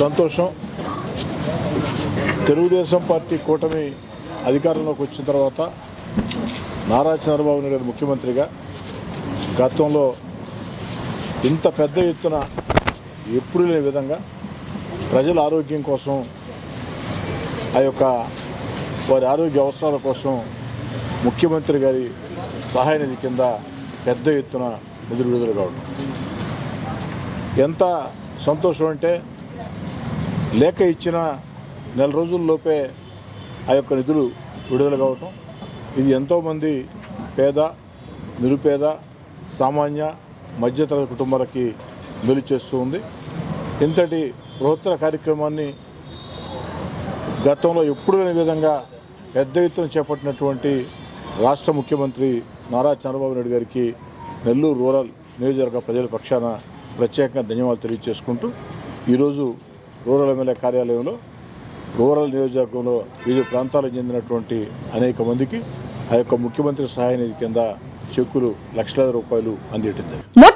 సంతోషం. తెలుగుదేశం పార్టీ కూటమి అధికారంలోకి వచ్చిన తర్వాత నారా చంద్రబాబు నాయుడు గారు ముఖ్యమంత్రిగా గతంలో ఇంత పెద్ద ఎత్తున ఎప్పుడు లేని విధంగా ప్రజల ఆరోగ్యం కోసం ఆ యొక్క వారి ఆరోగ్య అవసరాల కోసం ముఖ్యమంత్రి గారి సహాయ నిధి కింద పెద్ద ఎత్తున నిధులు విడుదల కావడం ఎంత సంతోషం అంటే లేఖ ఇచ్చిన నెల రోజుల్లోపే ఆ యొక్క నిధులు విడుదల కావటం. ఇది ఎంతోమంది పేద నిరుపేద సామాన్య మధ్యతరగతి కుటుంబాలకి మేలు చేస్తూ ఉంది. ఇంతటి బృహత్తర కార్యక్రమాన్ని గతంలో ఎప్పుడు లేని విధంగా పెద్ద ఎత్తున చేపట్టినటువంటి రాష్ట్ర ముఖ్యమంత్రి నారా చంద్రబాబు నాయుడు గారికి నెల్లూరు రూరల్ నియోజకవర్గ ప్రజల పక్షాన ప్రత్యేకంగా ధన్యవాదాలు తెలియజేసుకుంటూ ఈరోజు రూరల్ ఎమ్మెల్యే కార్యాలయంలో రూరల్ నియోజకవర్గంలో వివిధ ప్రాంతాలకు చెందినటువంటి అనేక మందికి ఆ యొక్క ముఖ్యమంత్రి సహాయ నిధి కింద చెక్కులు లక్షలాది రూపాయలు అందించింది